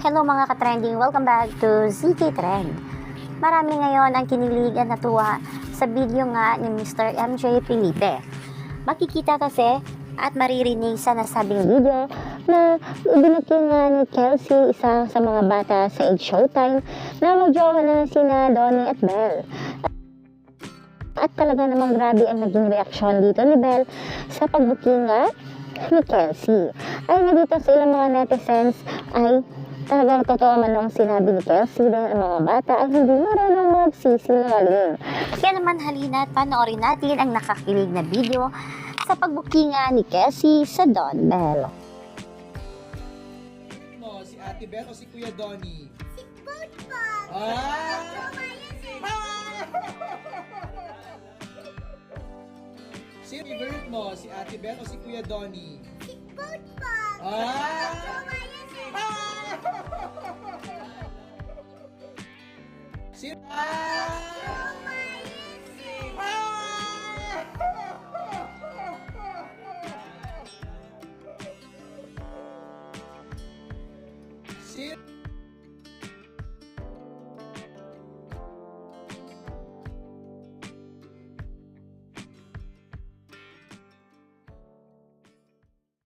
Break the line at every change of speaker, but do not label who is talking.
Hello mga ka-trending, welcome back to ZK Trend. Marami ngayon ang kinilig at natuwa sa video nga ni Mr. MJ Felipe. Makikita kasi at maririnig sa nasabing video na ibinati nga ni Kelsey, isa sa mga bata sa Age Showtime, na magjowa na sina Donnie at Belle. At talaga namang grabe ang naging reaksyon dito ni Belle sa pagbuking nga ni Kelsey. Ay nga dito sa ilang mga netizens ay talagang totoo man ang sinabi ni Kelsey dahil ang mga bata ay hindi marunong magsisinungaling. Kaya naman halina at panoorin natin ang nakakilig na video sa pagbukinga ni Kelsey sa Don Bell.
mo, si Ate Beth o si Kuya Donnie?
Si Football!
Ah! Sino favorite mo, si Ate Beth o si Kuya Donnie?
Si Football!
Ah! See Ah!